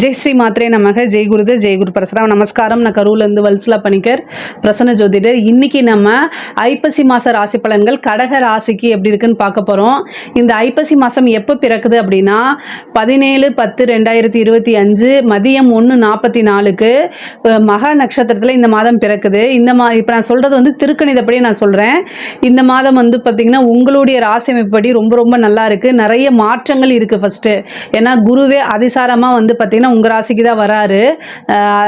ஜெய் ஸ்ரீ மாத்ரே நமக ஜெய் குருது ஜெய் குரு பரசுராம். நமஸ்காரம். நான் கரூர்லேருந்து வல்சலா பணிக்கர் பிரசன்ன ஜோதிடர். இன்னைக்கு நம்ம ஐப்பசி மாத ராசி பலன்கள் கடக ராசிக்கு எப்படி இருக்குன்னு பார்க்க போகிறோம் இந்த ஐப்பசி மாதம் எப்போ பிறக்குது அப்படின்னா பதினேழு பத்து ரெண்டாயிரத்தி இருபத்தி அஞ்சு மதியம் ஒன்று நாற்பத்தி நாலுக்கு மகா நட்சத்திரத்தில் இந்த மாதம் பிறக்குது. இந்த மா இப்போ நான் சொல்கிறது வந்து திருக்கணிதப்படி நான் சொல்கிறேன் இந்த மாதம் வந்து பார்த்திங்கன்னா உங்களுடைய ராசி அமைப்படி ரொம்ப ரொம்ப நல்லா இருக்குது நிறைய மாற்றங்கள் இருக்குது ஃபஸ்ட்டு ஏன்னா குருவே அதிசாரமாக வந்து பார்த்திங்கன்னா உங்கள் ராசிக்கு தான் வராரு.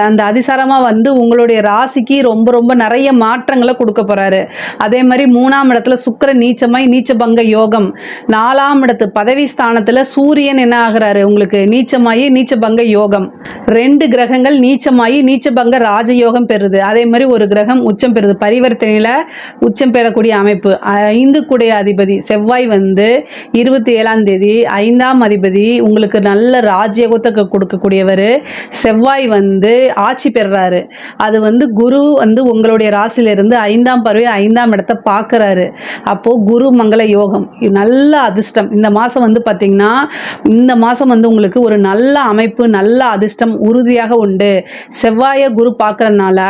அந்த அதிசாரமாக வந்து உங்களுடைய ராசிக்கு ரொம்ப ரொம்ப நிறைய மாற்றங்களை கொடுக்க போகிறாரு அதே மாதிரி மூணாம் இடத்துல சுக்கர நீச்சமாய் நீச்சபங்க யோகம். நாலாம் இடத்து பதவி ஸ்தானத்தில் சூரியன் என்ன ஆகுறாரு? உங்களுக்கு நீச்சமாயி நீச்சபங்க யோகம். ரெண்டு கிரகங்கள் நீச்சமாயி நீச்சபங்க ராஜயோகம் பெறுது. அதே மாதிரி ஒரு கிரகம் உச்சம் பெறுது. பரிவர்த்தனையில் உச்சம் பெறக்கூடிய அமைப்பு. ஐந்து குடைய அதிபதி செவ்வாய் வந்து இருபத்தி ஏழாம் தேதி ஐந்தாம் அதிபதி உங்களுக்கு நல்ல ராஜயோகத்தை கொடுக்கக்கூடிய கொடுக்கக்கூடியவர் செவ்வாய் வந்து ஆட்சி பெறுறாரு அது வந்து குரு வந்து உங்களுடைய ராசியிலிருந்து ஐந்தாம் பருவ ஐந்தாம் இடத்தை பார்க்குறாரு. அப்போது குரு மங்கள யோகம் இது நல்ல அதிர்ஷ்டம். இந்த மாதம் வந்து பார்த்திங்கன்னா இந்த மாதம் வந்து உங்களுக்கு ஒரு நல்ல அமைப்பு நல்ல அதிர்ஷ்டம் உறுதியாக உண்டு. செவ்வாயை குரு பார்க்குறனால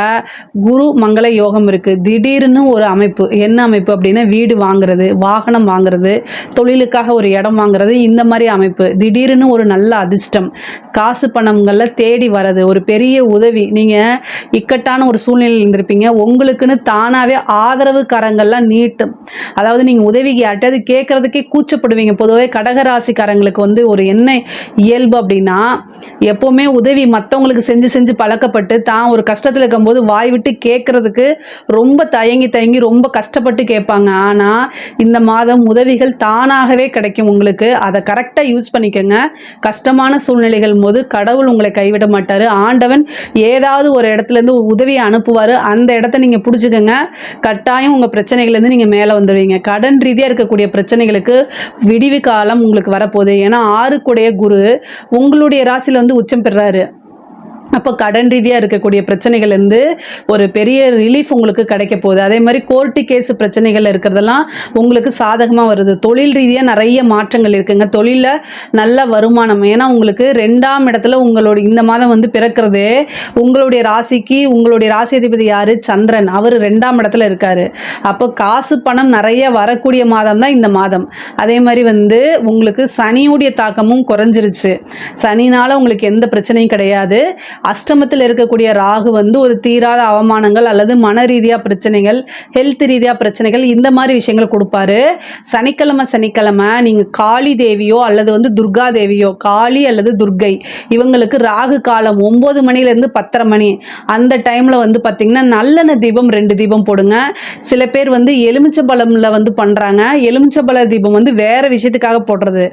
குரு மங்கள யோகம் இருக்குது திடீர்னு ஒரு அமைப்பு என்ன அமைப்பு அப்படின்னா வீடு வாங்குறது வாகனம் வாங்குறது தொழிலுக்காக ஒரு இடம் வாங்குறது இந்த மாதிரி அமைப்பு. திடீர்னு ஒரு நல்ல அதிர்ஷ்டம். காசு பணங்களில் தேடி வர்றது ஒரு பெரிய உதவி. நீங்கள் இக்கட்டான ஒரு சூழ்நிலையில் இருந்திருப்பீங்க. உங்களுக்குன்னு தானாகவே ஆதரவு கரங்கள்லாம் நீட்டும். அதாவது நீங்கள் உதவிக்கு யார்ட்டாவது கேட்குறதுக்கே கூச்சப்படுவீங்க. பொதுவாக கடகராசிக்காரங்களுக்கு வந்து ஒரு என்ன இயல்பு அப்படின்னா எப்போவுமே உதவி மற்றவங்களுக்கு செஞ்சு செஞ்சு பழக்கப்பட்டு தான் ஒரு கஷ்டத்தில் இருக்கும்போது வாய் விட்டு கேட்குறதுக்கு ரொம்ப தயங்கி தயங்கி ரொம்ப கஷ்டப்பட்டு கேட்பாங்க. ஆனால் இந்த மாதம் உதவிகள் தானாகவே கிடைக்கும் உங்களுக்கு. அதை கரெக்டாக யூஸ் பண்ணிக்கோங்க. கஷ்டமான சூழ்நிலைகள் போது கடவுள் உங்களை கைவிட மாட்டார். ஆண்டவன் ஏதாவது ஒரு இடத்துலேருந்து உதவியை அனுப்புவார். அந்த இடத்த நீங்கள் பிடிச்சிக்கோங்க. கட்டாயம் உங்கள் பிரச்சனைகள்லேருந்து நீங்கள் மேலே வந்துடுவீங்க. கடன் ரீதியாக இருக்கக்கூடிய பிரச்சனைகளுக்கு விடிவு காலம் உங்களுக்கு வரப்போகுது. ஏன்னா ஆறுக்குடைய குரு உங்களுடைய ராசியில் வந்து உச்சம் பெறாரு. அப்போ கடன் ரீதியாக இருக்கக்கூடிய பிரச்சனைகள்லேருந்து ஒரு பெரிய ரிலீஃப் உங்களுக்கு கிடைக்க போகுது. அதே மாதிரி கோர்ட்டு கேஸ் பிரச்சனைகள் இருக்கிறதெல்லாம் உங்களுக்கு சாதகமாக வருது. தொழில் ரீதியாக நிறைய மாற்றங்கள் இருக்குங்க. தொழிலில் நல்ல வருமானம். ஏன்னா உங்களுக்கு ரெண்டாம் இடத்துல உங்களோட இந்த மாதம் வந்து பிறக்கிறதே உங்களுடைய ராசிக்கு உங்களுடைய ராசி அதிபதி யார்? சந்திரன். அவர் ரெண்டாம் இடத்துல இருக்கார். அப்போ காசு பணம் நிறைய வரக்கூடிய மாதம் தான் இந்த மாதம். அதே மாதிரி வந்து உங்களுக்கு சனியுடைய தாக்கமும் குறைஞ்சிருச்சு. சனினால் உங்களுக்கு எந்த பிரச்சனையும் கிடையாது. அஷ்டமத்தில் இருக்கக்கூடிய ராகு வந்து ஒரு தீராத அவமானங்கள் அல்லது மன ரீதியாக பிரச்சனைகள் ஹெல்த் ரீதியாக பிரச்சனைகள் இந்த மாதிரி விஷயங்கள் கொடுப்பாரு. சனிக்கிழமை சனிக்கிழமை நீங்கள் காளி தேவியோ அல்லது வந்து துர்கா தேவியோ காளி அல்லது துர்கை இவங்களுக்கு ராகு காலம் ஒம்பது மணிலேருந்து பத்தரை மணி. அந்த டைமில் வந்து பார்த்திங்கன்னா நல்லெண்ண தீபம் ரெண்டு தீபம் போடுங்க. சில பேர் வந்து எலுமிச்சம்பழம்ல வந்து பண்ணுறாங்க எலுமிச்சம்பழ தீபம் வந்து வேறு விஷயத்துக்காக போடுறது.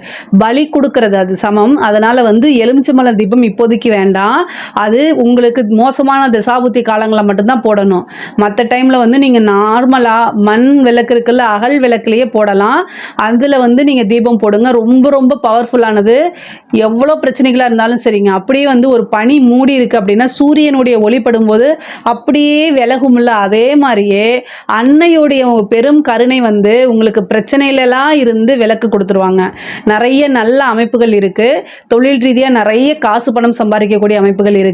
பலி கொடுக்கறது அது சமம். அதனால் வந்து எலுமிச்சம்பழ தீபம் இப்போதைக்கு வேண்டாம். அது உங்களுக்கு மோசமான தசாபுத்தி காலங்களில் மட்டும்தான் போடணும். மற்ற டைமில் வந்து நீங்கள் நார்மலாக மண் விளக்கு இருக்குல்ல அகல் விளக்குலேயே போடலாம். அதில் வந்து நீங்கள் தீபம் போடுங்க. ரொம்ப ரொம்ப பவர்ஃபுல்லானது எவ்வளோ பிரச்சனைகளாக இருந்தாலும் சரிங்க. அப்படியே வந்து ஒரு பனி மூடி இருக்குது அப்படின்னா சூரியனுடைய ஒளிப்படும் போது அப்படியே விலகும்ல. அதே மாதிரியே அன்னையுடைய பெரும் கருணை வந்து உங்களுக்கு பிரச்சனையிலலாம் இருந்து விலக்கு கொடுத்துருவாங்க. நிறைய நல்ல அமைப்புகள் இருக்குது தொழில் ரீதியாக நிறைய காசு பணம் சம்பாதிக்கக்கூடிய அமைப்புகள் இருக்குது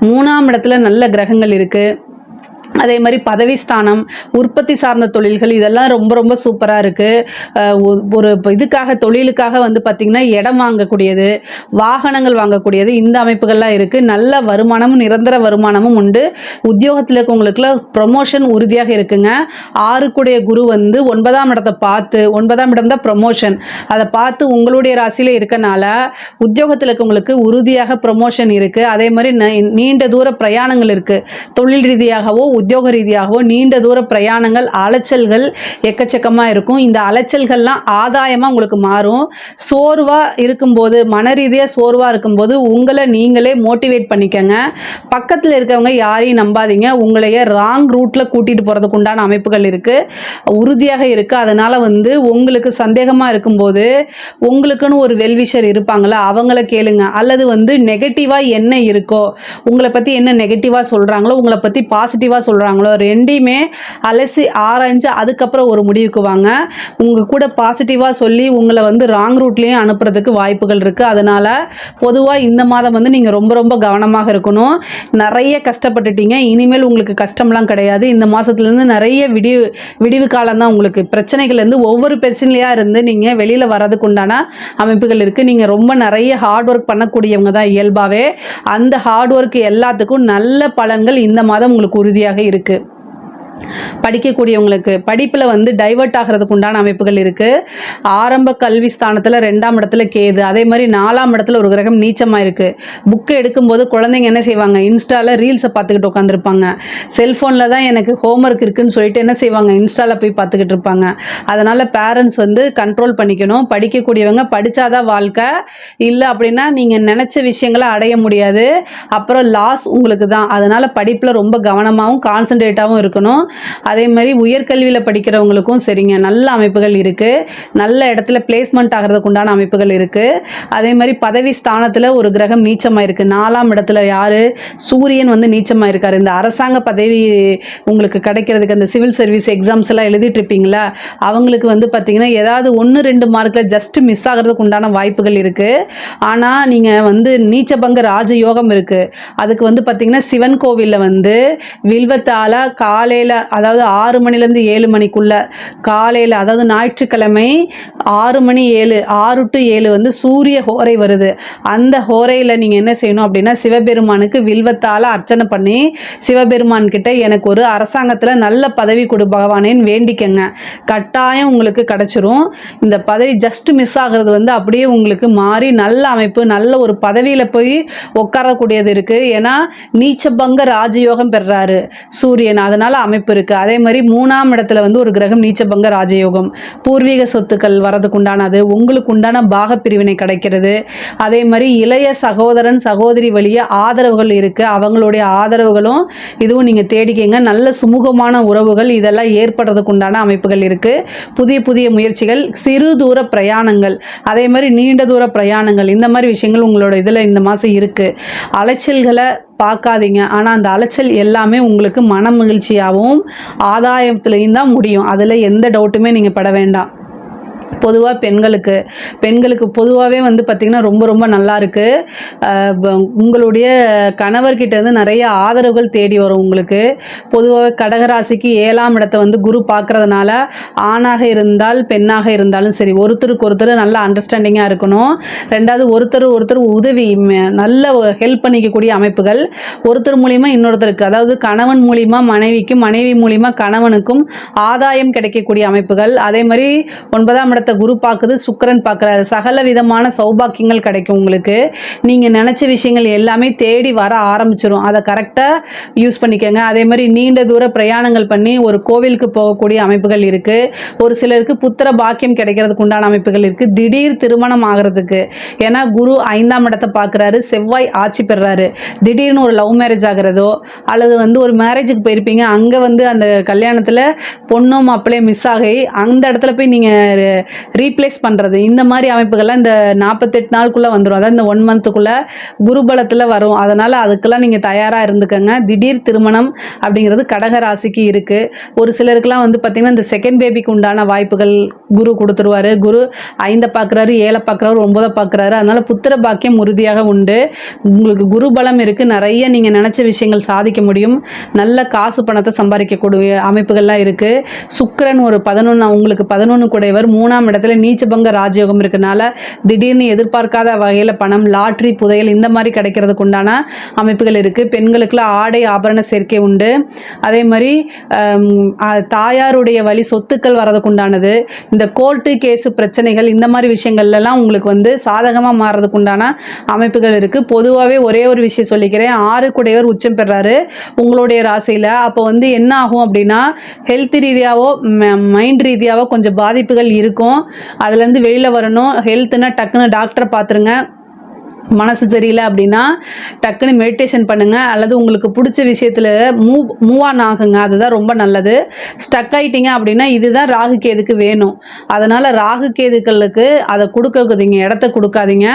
மூணாம் இடத்துல நல்ல கிரகங்கள் இருக்குது அதே மாதிரி பதவி ஸ்தானம் உற்பத்தி சார்ந்த தொழில்கள் இதெல்லாம் ரொம்ப ரொம்ப சூப்பராக இருக்குது ஒரு இதுக்காக தொழிலுக்காக வந்து பார்த்திங்கன்னா இடம் வாங்கக்கூடியது வாகனங்கள் வாங்கக்கூடியது இந்த அமைப்புகள்லாம் இருக்குது நல்ல வருமானமும் நிரந்தர வருமானமும் உண்டு. உத்தியோகத்தில் இருக்கவங்களுக்குலாம் ப்ரொமோஷன் உறுதியாக இருக்குங்க. ஆறுக்குடைய குரு வந்து ஒன்பதாம் இடத்தை பார்த்து ஒன்பதாம் இடம் தான் ப்ரொமோஷன் அதை பார்த்து உங்களுடைய ராசியில் இருக்கனால உத்தியோகத்தில் இருக்கவங்களுக்கு உறுதியாக ப்ரொமோஷன் இருக்குது அதே மாதிரி ந- நீண்ட தூர பிரயாணங்கள் இருக்குது தொழில் ரீதியாகவோ உத்தியோக ரீதியாகவோ நீண்ட தூர பிரயாணங்கள் அலைச்சல்கள் எக்கச்சக்கமாக இருக்கும். இந்த அலைச்சல்கள்லாம் ஆதாயமாக உங்களுக்கு மாறும். சோர்வாக இருக்கும்போது மன ரீதியாக சோர்வாக இருக்கும்போது உங்களை நீங்களே மோட்டிவேட் பண்ணிக்கங்க. பக்கத்தில் இருக்கவங்க யாரையும் நம்பாதீங்க. உங்களையே ராங் ரூட்டில் கூட்டிகிட்டு போகிறதுக்கு உண்டான அமைப்புகள் இருக்குது உறுதியாக இருக்குது அதனால் வந்து உங்களுக்கு சந்தேகமாக இருக்கும்போது உங்களுக்குன்னு ஒரு வெல்விஷர் இருப்பாங்களா? அவங்கள கேளுங்க. அல்லது வந்து நெகட்டிவாக என்ன இருக்கோ உங்களை பற்றி என்ன நெகட்டிவாக சொல்கிறாங்களோ உங்களை பற்றி பாசிட்டிவாக சொல்கிறாங்களோ ரெண்டையுமே அலசி ஆராய்ஞ்சு அதுக்கப்புறம் ஒரு முடிவுக்கு வாங்க. உங்கள் கூட பாசிட்டிவாக சொல்லி உங்களை வந்து ராங் ரூட்லேயும் அனுப்புறதுக்கு வாய்ப்புகள் இருக்குது அதனால் பொதுவாக இந்த மாதம் வந்து நீங்கள் ரொம்ப ரொம்ப கவனமாக இருக்கணும். நிறைய கஷ்டப்பட்டுட்டீங்க. இனிமேல் உங்களுக்கு கஷ்டம்லாம் கிடையாது. இந்த மாதத்துலேருந்து நிறைய விடிவு விடிவு காலம் தான் உங்களுக்கு. பிரச்சனைகள்லேருந்து ஒவ்வொரு பிரச்சனையாக இருந்து நீங்கள் வெளியில் வர்றதுக்கு உண்டான அமைப்புகள் இருக்குது நீங்கள் ரொம்ப நிறைய ஹார்ட் ஒர்க் பண்ணக்கூடியவங்க தான் இயல்பாகவே அந்த ஹார்ட் ஒர்க் எல்லாத்துக்கும் நல்ல பலன்கள் இந்த மாதம் உங்களுக்கு உறுதியாக இருக்குது படிக்கக்கூடியவங்களுக்கு படிப்பில் வந்து டைவர்ட் ஆகிறதுக்கு உண்டான அமைப்புகள் இருக்குது ஆரம்ப கல்வி ஸ்தானத்தில் ரெண்டாம் இடத்துல கேது அதே மாதிரி நாலாம் இடத்துல ஒரு கிரகம் நீச்சமாக இருக்குது புக்கு எடுக்கும்போது குழந்தைங்க என்ன செய்வாங்க? இன்ஸ்டாவில் ரீல்ஸை பார்த்துக்கிட்டு உட்காந்துருப்பாங்க செல்ஃபோனில் தான் எனக்கு ஹோம் ஒர்க் இருக்குன்னு சொல்லிட்டு என்ன செய்வாங்க? இன்ஸ்டாவில் போய் பார்த்துக்கிட்டு இருப்பாங்க. அதனால் பேரண்ட்ஸ் வந்து கண்ட்ரோல் பண்ணிக்கணும். படிக்கக்கூடியவங்க படித்தாதான் வாழ்க்கை. இல்லை அப்படின்னா நீங்கள் நினச்ச விஷயங்களை அடைய முடியாது. அப்புறம் லாஸ் உங்களுக்கு தான். அதனால் படிப்பில் ரொம்ப கவனமாகவும் கான்சன்ட்ரேட்டாகவும் இருக்கணும். அதே மாதிரி உயர்கல்வியில் படிக்கிறவங்களுக்கும் சரிங்க நல்ல அமைப்புகள் இருக்குது நல்ல இடத்துல பிளேஸ்மெண்ட் ஆகிறதுக்கு உண்டான அமைப்புகள் இருக்குது அதே மாதிரி பதவி ஸ்தானத்தில் ஒரு கிரகம் நீச்சமாக இருக்குது நாலாம் இடத்துல யார்? சூரியன் வந்து நீச்சமாக இருக்கார் இந்த அரசாங்க பதவி உங்களுக்கு கிடைக்கிறதுக்கு அந்த சிவில் சர்வீஸ் எக்ஸாம்ஸ் எல்லாம் எழுதிட்டு இருப்பீங்களா? அவங்களுக்கு வந்து பார்த்தீங்கன்னா ஏதாவது ஒன்று ரெண்டு மார்க்கில் ஜஸ்ட் மிஸ் ஆகிறதுக்கு உண்டான வாய்ப்புகள் இருக்குது ஆனால் நீங்கள் வந்து நீச்சபங்க ராஜயோகம் இருக்குது அதுக்கு வந்து பார்த்தீங்கன்னா சிவன் கோவிலில் வந்து வில்வத்தால் காலையில் அதாவது ஆறு மணிலேருந்து ஏழு மணிக்குள்ள காலையில் அதாவது ஞாயிற்றுக்கிழமை ஆறு மணி ஏழு ஆறு டு ஏழு வந்து சூரிய ஹோரை வருது. அந்த ஹோரையில் நீங்கள் என்ன செய்யணும் அப்படின்னா சிவபெருமானுக்கு வில்வத்தால் அர்ச்சனை பண்ணி சிவபெருமான் கிட்ட எனக்கு ஒரு அரசாங்கத்தில் நல்ல பதவி கொடு பகவானேன்னு வேண்டிக்கங்க. கட்டாயம் உங்களுக்கு கிடச்சிரும். இந்த பதவி ஜஸ்ட் மிஸ் ஆகிறது வந்து அப்படியே உங்களுக்கு மாறி நல்ல அமைப்பு நல்ல ஒரு பதவியில் போய் உட்காரக்கூடியது இருக்குது ஏன்னா நீச்சபங்க ராஜயோகம் பெறுறாரு சூரியன். அதனால் அமைப்பு இருக்குது அதே மாதிரி மூணாம் இடத்துல வந்து ஒரு கிரகம் நீச்சபங்க ராஜயோகம். பூர்வீக சொத்துக்கள் வரதுக்கு உண்டானது உங்களுக்கு உண்டான பாக பிரிவினை கிடைக்கிறது. அதே மாதிரி இளைய சகோதரன் சகோதரி வழிய ஆதரவுகள் இருக்குது அவங்களுடைய ஆதரவுகளும் இதுவும் நீங்கள் தேடிக்கிங்க. நல்ல சுமூகமான உறவுகள் இதெல்லாம் ஏற்படுறதுக்கு உண்டான அமைப்புகள் இருக்குது புதிய புதிய முயற்சிகள் சிறு தூர பிரயாணங்கள். அதே மாதிரி நீண்ட தூர பிரயாணங்கள். இந்த மாதிரி விஷயங்கள் உங்களோட இதில் இந்த மாதம் இருக்குது அலைச்சல்களை பார்க்காதீங்க. ஆனால் அந்த அலைச்சல் எல்லாமே உங்களுக்கு மன மகிழ்ச்சியாகவும் ஆதாயத்துலேயும் தான் முடியும். அதில் எந்த டவுட்டுமே நீங்கள் பட வேண்டாம். பொதுவாக பெண்களுக்கு பெண்களுக்கு பொதுவாகவே வந்து பார்த்திங்கன்னா ரொம்ப ரொம்ப நல்லா இருக்குது உங்களுடைய கணவர்கிட்ட இருந்து நிறைய ஆதரவுகள் தேடி வரும் உங்களுக்கு. பொதுவாக கடகராசிக்கு ஏழாம் இடத்தை வந்து குரு பார்க்குறதுனால ஆணாக இருந்தால் பெண்ணாக இருந்தாலும் சரி ஒருத்தருக்கு ஒருத்தர் நல்ல அண்டர்ஸ்டாண்டிங்காக இருக்கணும். ரெண்டாவது ஒருத்தர் ஒருத்தர் உதவி நல்ல ஹெல்ப் பண்ணிக்கக்கூடிய அமைப்புகள். ஒருத்தர் மூலிமா இன்னொருத்தருக்கு அதாவது கணவன் மூலிமா மனைவிக்கும் மனைவி மூலிமா கணவனுக்கும் ஆதாயம் கிடைக்கக்கூடிய அமைப்புகள். அதே மாதிரி ஒன்பதாம் இடத்தை குரு பார்க்குது சுக்கரன் பார்க்குறாரு. சகல விதமான சௌபாக்கியங்கள் கிடைக்கும் உங்களுக்கு. நீங்கள் நினச்ச விஷயங்கள் எல்லாமே தேடி வர ஆரம்பிச்சிடும் அதை கரெக்டாக யூஸ் பண்ணிக்கோங்க. அதே மாதிரி நீண்ட தூர பிரயாணங்கள் பண்ணி ஒரு கோவிலுக்கு போகக்கூடிய அமைப்புகள் இருக்குது ஒரு சிலருக்கு புத்திர பாக்கியம் கிடைக்கிறதுக்கு உண்டான அமைப்புகள் இருக்குது திடீர் திருமணம் ஆகிறதுக்கு. ஏன்னா குரு ஐந்தாம் இடத்தை பார்க்குறாரு. செவ்வாய் ஆட்சி பெறாரு. திடீர்னு ஒரு லவ் மேரேஜ் ஆகிறதோ அல்லது வந்து ஒரு மேரேஜுக்கு போயிருப்பீங்க. அங்கே வந்து அந்த கல்யாணத்தில் பொண்ணும் மாப்பிள்ளையும் மிஸ் ஆகி அந்த இடத்துல போய் நீங்கள் ரீப்ளேஸ் பண்ணுறது இந்த மாதிரி அமைப்புகள்லாம் இந்த நாற்பத்தெட்டு நாளுக்குள்ளே வந்துடும் அதாவது இந்த ஒன் மந்த்துக்குள்ளே குருபலத்தில் வரும். அதனால் அதுக்கெல்லாம் நீங்கள் தயாராக இருந்துக்கங்க. திடீர் திருமணம் அப்படிங்கிறது கடக ராசிக்கு இருக்குது ஒரு சிலருக்குலாம் வந்து பார்த்திங்கன்னா இந்த செகண்ட் பேபிக்கு உண்டான வாய்ப்புகள் குரு கொடுத்துருவாரு. குரு ஐந்தை பார்க்குறாரு ஏழை பார்க்குறாரு ஒன்பதை பார்க்குறாரு அதனால் புத்திர பாக்கியம் உறுதியாக உண்டு. உங்களுக்கு குரு பலம் இருக்குது நிறைய நீங்கள் நினச்ச விஷயங்கள் சாதிக்க முடியும். நல்ல காசு பணத்தை சம்பாதிக்கக்கூடிய அமைப்புகள்லாம் இருக்குது சுக்கரன் ஒரு பதினொன்று உங்களுக்கு பதினொன்று கூடையவர். மூணாம் இடத்துல நீச்சபங்க ராஜயோகம் இருக்கனால திடீர்னு எதிர்பார்க்காத வகையில் பணம் லாட்ரி புதையல் இந்த மாதிரி கிடைக்கிறதுக்கு உண்டான அமைப்புகள் இருக்குது பெண்களுக்குலாம் ஆடை ஆபரண சேர்க்கை உண்டு. அதே மாதிரி தாயாருடைய வழி சொத்துக்கள் வரதுக்குண்டானது இந்த கோர்ட்டு கேஸு பிரச்சனைகள் இந்த மாதிரி விஷயங்கள்லாம் உங்களுக்கு வந்து சாதகமாக மாறுறதுக்கு உண்டான அமைப்புகள் இருக்குது பொதுவாகவே ஒரே ஒரு விஷயம் சொல்லிக்கிறேன். ஆறு குடையவர் உச்சம் பெறாரு உங்களுடைய ராசியில். அப்போ வந்து என்ன ஆகும் அப்படின்னா ஹெல்த் ரீதியாகவோ மைண்ட் ரீதியாகவோ கொஞ்சம் பாதிப்புகள் இருக்கும். அதுலேருந்து வெளியில் வரணும். ஹெல்த்துனா டக்குன்னு டாக்டரை பார்த்துருங்க மனசு தெரியல அப்படின்னா டக்குன்னு மெடிடேஷன் பண்ணுங்கள் அல்லது உங்களுக்கு பிடிச்ச விஷயத்தில் மூவ் மூவ் ஆன் ஆகுங்க. அதுதான் ரொம்ப நல்லது. ஸ்டக் ஆகிட்டீங்க அப்படின்னா இதுதான் ராகு கேதுக்கு வேணும். அதனால் ராகு கேதுக்களுக்கு அதை கொடுக்கக்குதிங்க இடத்த கொடுக்காதீங்க.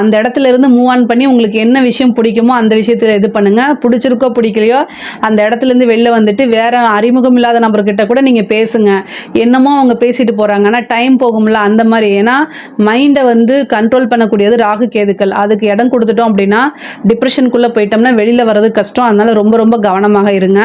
அந்த இடத்துல இருந்து மூவ் ஆன் பண்ணி உங்களுக்கு என்ன விஷயம் பிடிக்குமோ அந்த விஷயத்தில் இது பண்ணுங்கள் பிடிச்சிருக்கோ பிடிக்கலையோ அந்த இடத்துலேருந்து வெளில வந்துட்டு வேறு அறிமுகம் இல்லாத நபர்கிட்ட கூட நீங்கள் பேசுங்க. என்னமோ அவங்க பேசிட்டு போகிறாங்க ஆனால் டைம் போகும்ல அந்த மாதிரி. ஏன்னா மைண்டை வந்து கண்ட்ரோல் பண்ணக்கூடியது ராகு கேதுக்கள். அதுக்கு இடம் கொடுத்துட்டோம் அப்படின்னா டிப்ரெஷனுக்குள்ளே போயிட்டோம்னா வெளியில் வர்றது கஷ்டம். அதனால் ரொம்ப ரொம்ப கவனமாக இருங்க.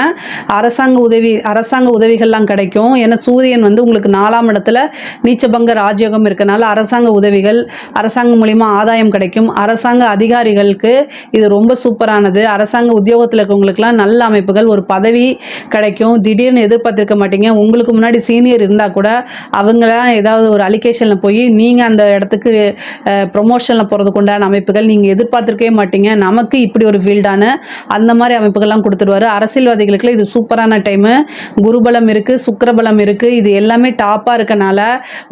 அரசாங்க உதவி அரசாங்க உதவிகள்லாம் கிடைக்கும். ஏன்னா சூரியன் வந்து உங்களுக்கு நாலாம் இடத்துல நீச்சபங்க ராஜயோகம் இருக்கனால அரசாங்க உதவிகள் அரசாங்கம் மூலிமா ஆதாயம் கிடைக்கும். அரசாங்க அதிகாரிகளுக்கு இது ரொம்ப சூப்பரானது. அரசாங்க உத்தியோகத்தில் இருக்கவங்களுக்குலாம் நல்ல அமைப்புகள் ஒரு பதவி கிடைக்கும். திடீர்னு எதிர்பார்த்துருக்க மாட்டீங்க. உங்களுக்கு முன்னாடி சீனியர் இருந்தால் கூட அவங்களாம் ஏதாவது ஒரு அலிகேஷனில் போய் நீங்கள் அந்த இடத்துக்கு ப்ரொமோஷனில் போகிறதுக்கு உண்டான அமைப்புகள் நீங்கள் எதிர்பார்த்துருக்கவே மாட்டீங்க. நமக்கு இப்படி ஒரு ஃபீல்டான அந்த மாதிரி அமைப்புகள்லாம் கொடுத்துருவாரு அரசியல்வாதிகளுக்கு இது சூப்பரான டைமு குருபலம் இருக்குது சுக்கரபலம் இருக்குது இது எல்லாமே டாப்பாக இருக்கனால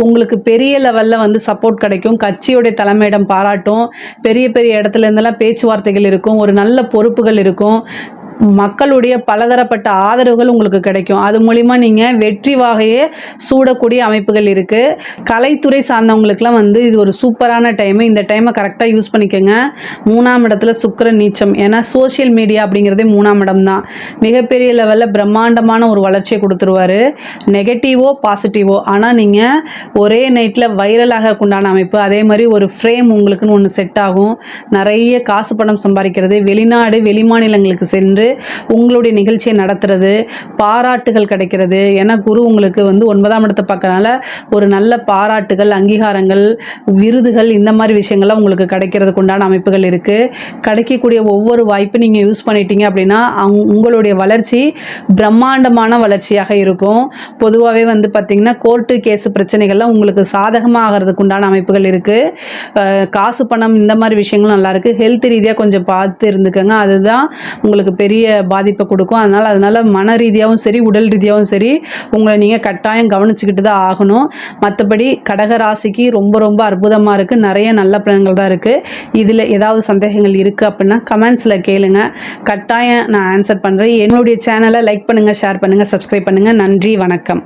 உங்களுக்கு பெரிய லெவலில் வந்து சப்போர்ட் கிடைக்கும். கட்சியோடைய தலைமையிடம் பாராட்டும். பெரிய பெரிய இடத்துல இருந்தெல்லாம் பேச்சுவார்த்தைகள் இருக்கும். ஒரு நல்ல பொறுப்புகள் இருக்கும். மக்களுடைய பலதரப்பட்ட ஆதரவுகள் உங்களுக்கு கிடைக்கும். அது மூலிமா நீங்கள் வெற்றி வாகையே சூடக்கூடிய அமைப்புகள் இருக்குது கலைத்துறை சார்ந்தவங்களுக்குலாம் வந்து இது ஒரு சூப்பரான டைமு இந்த டைமை கரெக்டாக யூஸ் பண்ணிக்கோங்க. மூணாம் இடத்துல சுக்கர நீச்சம். ஏன்னா சோஷியல் மீடியா அப்படிங்கிறதே மூணாம் இடம் தான். மிகப்பெரிய லெவலில் பிரம்மாண்டமான ஒரு வளர்ச்சியை கொடுத்துருவாரு. நெகட்டிவோ பாசிட்டிவோ ஆனால் நீங்கள் ஒரே நைட்டில் வைரலாக உண்டான அமைப்பு. அதே மாதிரி ஒரு ஃப்ரேம் உங்களுக்குன்னு ஒன்று செட் ஆகும். நிறைய காசு பணம் சம்பாதிக்கிறது. வெளிநாடு வெளிமாநிலங்களுக்கு சென்று உங்களுடைய நிகழ்ச்சியை நடத்துறது பாராட்டுகள் கிடைக்கிறது. ஏன்னா குரு உங்களுக்கு வந்து ஒன்பதாம் இடத்தை பார்க்கறனால ஒரு நல்ல பாராட்டுகள் அங்கீகாரங்கள் விருதுகள் இந்த மாதிரி விஷயங்கள்லாம் உங்களுக்கு கிடைக்கிறதுக்கு உண்டான அமைப்புகள் இருக்குது கிடைக்கக்கூடிய ஒவ்வொரு வாய்ப்பு நீங்கள் யூஸ் பண்ணிட்டீங்க அப்படின்னா உங்களுடைய வளர்ச்சி பிரம்மாண்டமான வளர்ச்சியாக இருக்கும். பொதுவாகவே வந்து பார்த்திங்கன்னா கோர்ட்டு கேஸ் பிரச்சனைகள்லாம் உங்களுக்கு சாதகமாக ஆகிறதுக்கு உண்டான அமைப்புகள் இருக்குது காசு பணம் இந்த மாதிரி விஷயங்களும் நல்லாயிருக்கு ஹெல்த் ரீதியாக கொஞ்சம் பார்த்து இருந்துக்கோங்க. அதுதான் உங்களுக்கு பெரிய பெரிய பாதிப்பை கொடுக்கும். அதனால் அதனால் மன ரீதியாகவும் சரி உடல் ரீதியாகவும் சரி உங்களை நீங்கள் கட்டாயம் கவனிச்சுக்கிட்டு தான் ஆகணும். மற்றபடி கடக ராசிக்கு ரொம்ப ரொம்ப அற்புதமாக இருக்குது நிறைய நல்ல பலன்கள் தான் இருக்குது இதில் ஏதாவது சந்தேகங்கள் இருக்குது அப்படின்னா கமெண்ட்ஸில் கேளுங்க. கட்டாயம் நான் ஆன்சர் பண்ணுறேன் என்னுடைய சேனலை லைக் பண்ணுங்கள் ஷேர் பண்ணுங்கள் சப்ஸ்கிரைப் பண்ணுங்கள் நன்றி வணக்கம்.